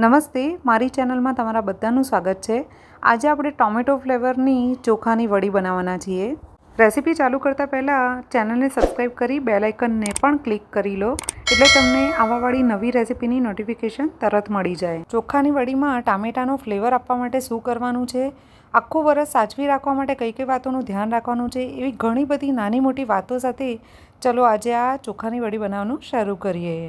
નમસ્તે, મારી ચેનલમાં તમારા બધાનું સ્વાગત છે. આજે આપણે ટોમેટો ફ્લેવરની ચોખાની વડી બનાવવાના છીએ. રેસીપી ચાલુ કરતાં પહેલાં ચેનલને સબસ્ક્રાઈબ કરી બેલ આઇકનને પણ ક્લિક કરી લો, એટલે તમને આવાવાળી નવી રેસીપીની નોટિફિકેશન તરત મળી જાય. ચોખાની વડીમાં ટામેટાનો ફ્લેવર આપવા માટે શું કરવાનું છે? આખું વરસ સાચવી રાખવા માટે કઈ કઈ વાતોનું ધ્યાન રાખવાનું છે? એવી ઘણી બધી નાની મોટી વાતો સાથે ચલો આજે આ ચોખાની વડી બનાવવાનું શરૂ કરીએ.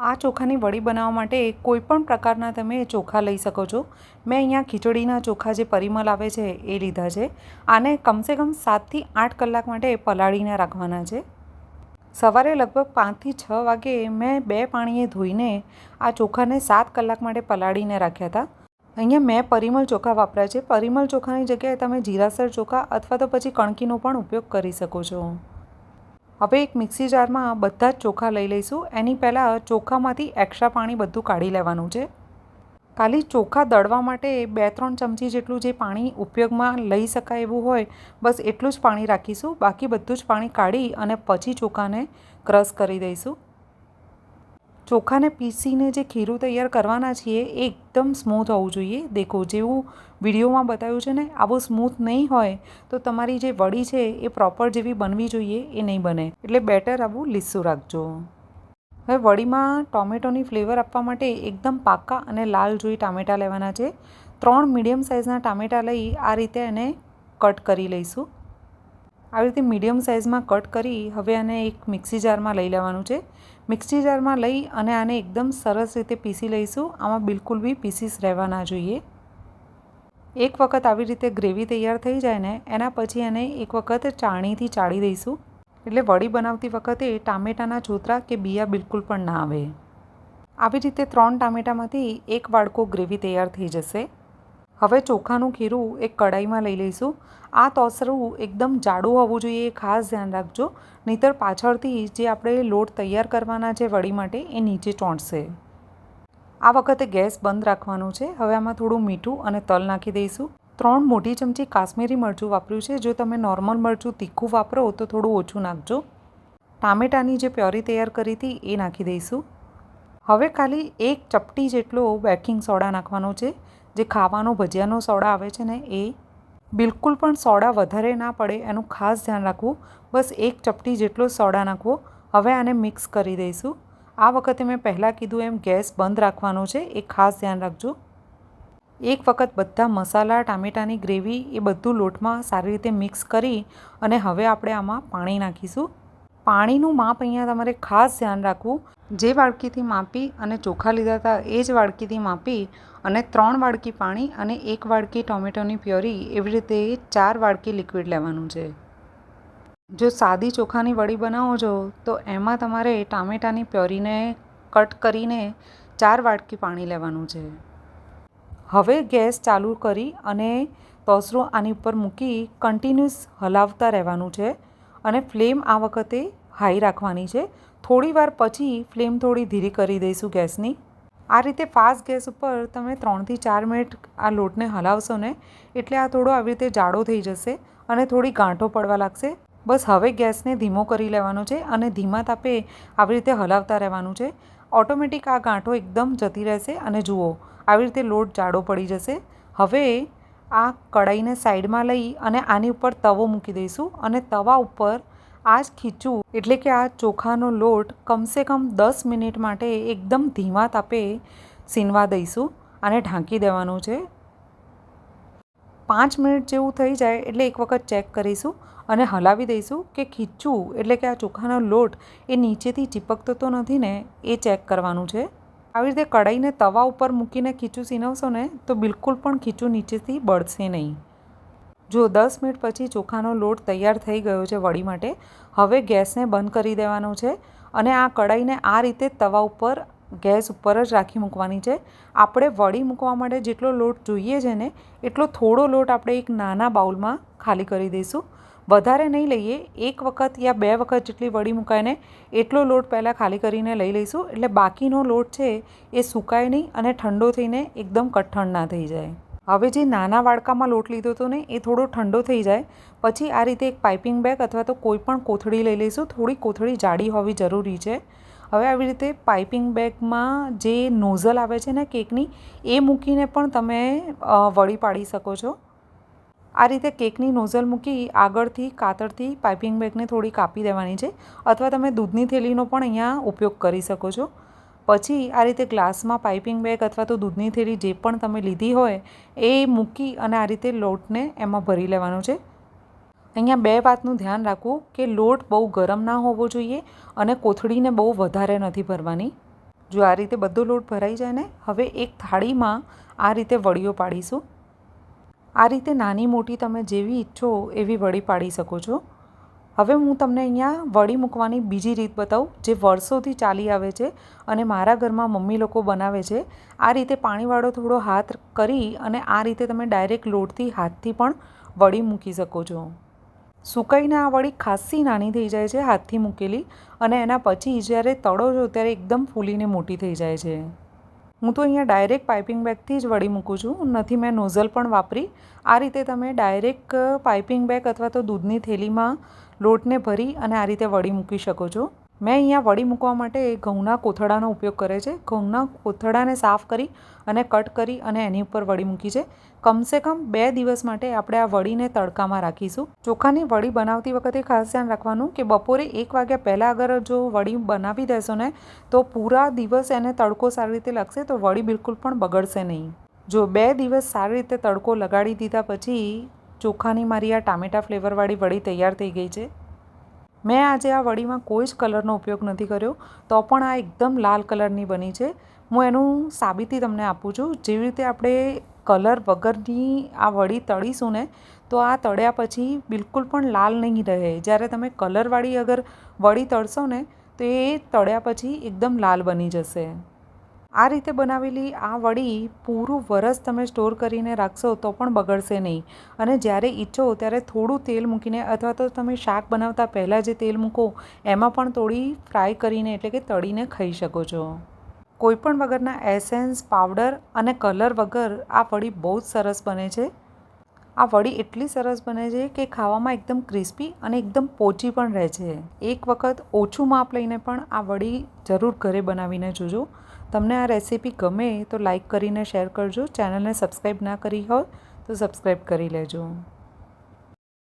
આ ચોખાની વડી બનાવવા માટે કોઈ પણ પ્રકારના તમે ચોખા લઈ શકો છો. મેં અહીંયા ખીચડીના ચોખા જે પરિમલ આવે છે એ લીધા છે. આને કમસે કમ સાતથી આઠ કલાક માટે પલાળીને રાખવાના છે. સવારે લગભગ પાંચથી છ વાગે મેં બે પાણીએ ધોઈને આ ચોખાને સાત કલાક માટે પલાળીને રાખ્યા હતા. અહીંયા મેં પરિમલ ચોખા વાપર્યા છે. પરિમલ ચોખાની જગ્યાએ તમે જીરાસર ચોખા અથવા તો પછી કણકીનો પણ ઉપયોગ કરી શકો છો. હવે એક મિક્સી જારમાં બધા જ ચોખા લઈ લઈશું. એની પહેલાં ચોખામાંથી એક્સ્ટ્રા પાણી બધું કાઢી લેવાનું છે. ખાલી ચોખા દળવા માટે બે ત્રણ ચમચી જેટલું જે પાણી ઉપયોગમાં લઈ શકાય એવું હોય, બસ એટલું જ પાણી રાખીશું. બાકી બધું જ પાણી કાઢી અને પછી ચોખાને ક્રશ કરી દઈશું. ચોખાને પીસીને જે ખીરું તૈયાર કરવાના છીએ, એ એકદમ સ્મૂથ હોવું જોઈએ. દેખો, જેવું વિડીયોમાં બતાવ્યું છે ને, આવું સ્મૂથ નહીં હોય તો તમારી જે વડી છે, એ પ્રોપર જેવી બનવી જોઈએ, એ નહીં બને. એટલે બેટર આવું લીસું રાખજો. હવે વડીમાં ટોમેટોની ફ્લેવર આપવા માટે એકદમ પાકા અને લાલ જોઈ ટામેટાં લેવાના છે. ત્રણ મીડિયમ સાઇઝના ટામેટાં લઈ આ રીતે એને કટ કરી લઈશું. આવી રીતે મીડિયમ સાઇઝમાં કટ કરી હવે આને એક મિક્સી જારમાં લઈ લેવાનું છે. મિક્સી જારમાં લઈ અને આને એકદમ સરસ રીતે પીસી લઈશું. આમાં બિલકુલ બી પીસીસ રહેવા ના જોઈએ. એક વખત આવી રીતે ગ્રેવી તૈયાર થઈ જાય ને, એના પછી એને એક વખત ચાણીથી ચાળી દઈશું. એટલે વડી બનાવતી વખતે ટામેટાના છોતરા કે બિયા બિલકુલ પણ ના આવે. આવી રીતે ત્રણ ટામેટામાંથી એક વાડકો ગ્રેવી તૈયાર થઈ જશે. હવે ચોખાનું ખીરું એક કડાઈમાં લઈ લઈશું. આ તોસરું એકદમ જાડું હોવું જોઈએ, એ ખાસ ધ્યાન રાખજો. નહીંતર પાછળથી જે આપણે લોટ તૈયાર કરવાના છે વડી માટે, એ નીચે ચોંટશે. આ વખતે ગેસ બંધ રાખવાનો છે. હવે આમાં થોડું મીઠું અને તલ નાખી દઈશું. ત્રણ મોટી ચમચી કાશ્મીરી મરચું વાપર્યું છે. જો તમે નોર્મલ મરચું તીખું વાપરો, તો થોડું ઓછું નાખજો. ટામેટાની જે પ્યોરી તૈયાર કરી હતી, એ નાખી દઈશું. હવે ખાલી એક ચપટી જેટલો બેકિંગ સોડા નાખવાનો છે. જે ખાવાનો ભજીયાનો સોડા આવે છે ને એ બિલકુલ પણ સોડા વધારે ના પડે, એનું ખાસ ધ્યાન રાખવું. બસ એક ચપટી જેટલો સોડા નાખવો. હવે આને મિક્સ કરી દઈશું. આ વખતે મેં પહેલાં કીધું એમ ગેસ બંધ રાખવાનો છે, એ ખાસ ધ્યાન રાખજો. એક વખત બધા મસાલા, ટામેટાની ગ્રેવી એ બધું લોટમાં સારી રીતે મિક્સ કરી અને હવે આપણે આમાં પાણી નાખીશું. પાણીનું માપ અહીંયા તમારે ખાસ ધ્યાન રાખવું. જે વાડકીથી માપી અને ચોખા લીધા હતા, એ જ વાડકીથી માપી અને ત્રણ વાડકી પાણી અને એક વાડકી ટોમેટોની પ્યોરી એવી રીતે ચાર વાડકી લિક્વિડ લેવાનું છે. જો સાદી ચોખાની વડી બનાવો છો, તો એમાં તમારે ટામેટાની પ્યોરીને કટ કરીને ચાર વાડકી પાણી લેવાનું છે. હવે ગેસ ચાલુ કરી અને તોસરો આની ઉપર મૂકી કન્ટિન્યુઅસ હલાવતા રહેવાનું છે અને ફ્લેમ આ વખતે હાઈ રાખવાની છે. થોડી વાર પછી ફ્લેમ થોડી ધીરી કરી દઈશું ગેસની. આ રીતે ફાસ્ટ ગેસ ઉપર તમે ત્રણથી ચાર મિનિટ આ લોટને હલાવશો ને એટલે આ થોડો આવી રીતે જાડો થઈ જશે અને થોડી ગાંઠો પડવા લાગશે. બસ હવે ગેસને ધીમો કરી લેવાનો છે અને ધીમા તાપે આવી રીતે હલાવતા રહેવાનું છે. ઓટોમેટિક આ ગાંઠો એકદમ જતી રહેશે અને જુઓ, આવી રીતે લોટ જાડો પડી જશે. હવે આ કડાઈને સાઈડમાં લઈ અને આની ઉપર તવો મૂકી દઈશું અને તવા ઉપર આ જ ખીચું એટલે કે આ ચોખાનો લોટ કમસે કમ દસ મિનિટ માટે એકદમ ધીમા તાપે સીનવા દઈશું અને ઢાંકી દેવાનું છે. પાંચ મિનિટ જેવું થઈ જાય એટલે એક વખત ચેક કરીશું અને હલાવી દઈશું કે ખીચું એટલે કે આ ચોખાનો લોટ એ નીચેથી ચીપકતો તો નથી ને, એ ચેક કરવાનું છે. આવી રીતે કઢાઈને તવા ઉપર મૂકીને ખીચું સીનવશો ને, તો બિલકુલ પણ ખીચું નીચેથી બળશે નહીં. જો દસ મિનિટ પછી ચોખાનો લોટ તૈયાર થઈ ગયો છે વડી માટે, હવે ગેસને બંધ કરી દેવાનો છે અને આ કડાઈને આ રીતે તવા ઉપર, ગેસ ઉપર જ રાખી મૂકવાની છે. આપણે વડી મૂકવા માટે જેટલો લોટ જોઈએ છે ને, એટલો થોડો લોટ આપણે એક નાના બાઉલમાં ખાલી કરી દઈશું. વધારે નહીં લઈએ, એક વખત યા બે વખત જેટલી વડી મુકાઈને એટલો લોટ પહેલાં ખાલી કરીને લઈ લઈશું. એટલે બાકીનો લોટ છે એ સુકાય નહીં અને ઠંડો થઈને એકદમ કઠણ ના થઈ જાય. હવે જે નાના વાડકામાં લોટ લીધો હતો ને, એ થોડો ઠંડો થઈ જાય. પછી આ રીતે એક પાઇપિંગ બેગ અથવા તો કોઈ પણ કોથળી લઈ લઈશું. થોડી કોથળી જાડી હોવી જરૂરી છે. હવે આવી રીતે પાઇપિંગ બેગમાં જે નોઝલ આવે છે ને કેકની, એ મૂકીને પણ તમે વળી પાડી શકો છો. આ રીતે કેકની નોઝલ મૂકી આગળથી, કાતરથી પાઇપિંગ બેગને થોડી કાપી દેવાની છે. અથવા તમે દૂધની થેલીનો પણ અહીંયા ઉપયોગ કરી શકો છો. પછી આ રીતે ગ્લાસમાં પાઇપિંગ બેગ અથવા તો દૂધની થેલી જે પણ તમે લીધી હોય, એ મૂકી અને આ રીતે લોટને એમાં ભરી લેવાનો છે. અહીંયા બે વાતનું ધ્યાન રાખવું કે લોટ બહુ ગરમ ના હોવો જોઈએ અને કોથળીને બહુ વધારે નથી ભરવાની. જો આ રીતે બધો લોટ ભરાઈ જાય ને, હવે એક થાળીમાં આ રીતે વડીઓ પાડીશું. આ રીતે નાની મોટી તમે જેવી ઈચ્છો એવી વડી પાડી શકો છો. હવે હું તમને અહીંયા વડી મૂકવાની બીજી રીત બતાવું, જે વર્ષોથી ચાલી આવે છે અને મારા ઘરમાં મમ્મી લોકો બનાવે છે. આ રીતે પાણીવાળો થોડો હાથ કરી અને આ રીતે તમે ડાયરેક્ટ લોટથી હાથથી પણ વડી મૂકી શકો છો. સુકાઈને આ વડી ખાસ્સી નાની થઈ જાય છે હાથથી મૂકેલી અને એના પછી જ્યારે તળો છો ત્યારે એકદમ ફૂલીને મોટી થઈ જાય છે. હું તો અહીંયા ડાયરેક્ટ પાઇપિંગ બેગથી જ વળી મૂકું છું, નથી મેં નોઝલ પણ વાપરી. આ રીતે તમે ડાયરેક્ટ પાઇપિંગ બેગ અથવા તો દૂધની થેલીમાં લોટને ભરી અને આ રીતે વડી મૂકી શકો છો. મેં અહીંયા વડી મૂકવા માટે ઘઉંના કોથળાનો ઉપયોગ કરે છે. ઘઉંના કોથળાને સાફ કરી અને કટ કરી અને એની ઉપર વડી મૂકી છે. કમસે કમ બે દિવસ માટે આપણે આ વડીને તડકામાં રાખીશું. ચોખાની વડી બનાવતી વખતે ખાસ ધ્યાન રાખવાનું કે બપોરે એક વાગ્યા પહેલાં અગર જો વડી બનાવી દેશો ને, તો પૂરા દિવસ એને તડકો સારી રીતે લાગશે તો વડી બિલકુલ પણ બગડશે નહીં. જો બે દિવસ સારી રીતે તડકો લગાડી દીધા પછી ચોખાની મારી આ ટામેટા ફ્લેવરવાળી વડી તૈયાર થઈ ગઈ છે. મેં આજે આ વડીમાં કોઈ જ કલરનો ઉપયોગ નથી કર્યો, તો પણ આ એકદમ લાલ કલરની બની છે. હું એનું સાબિતી તમને આપું છું. જેવી રીતે આપણે કલર વગરની આ વડી તળીશું ને, તો આ તળ્યા પછી બિલકુલ પણ લાલ નહીં રહે. જ્યારે તમે કલરવાળી અગર વડી તળશો ને, તો એ તળ્યા પછી એકદમ લાલ બની જશે. આ રીતે બનાવેલી આ વડી પૂરું વરસ તમે સ્ટોર કરીને રાખશો તો પણ બગડશે નહીં. અને જ્યારે ઈચ્છો ત્યારે થોડું તેલ મૂકીને અથવા તો તમે શાક બનાવતા પહેલાં જે તેલ મૂકો, એમાં પણ થોડી ફ્રાય કરીને એટલે કે તળીને ખાઈ શકો છો. કોઈપણ વગરના એસેન્સ, પાવડર અને કલર વગર આ વડી બહુ જ સરસ બને છે. આ વડી એટલી સરસ બને છે કે ખાવામાં એકદમ ક્રિસ્પી અને એકદમ પોચી પણ રહે છે. એક વખત ઓછું માપ લઈને પણ આ વડી જરૂર ઘરે બનાવીને જોજો. તમને આ રેસીપી ગમે તો લાઇક કરીને શેર કરજો. ચેનલને સબસ્ક્રાઈબ ના કરી હોય તો સબસ્ક્રાઈબ કરી લેજો.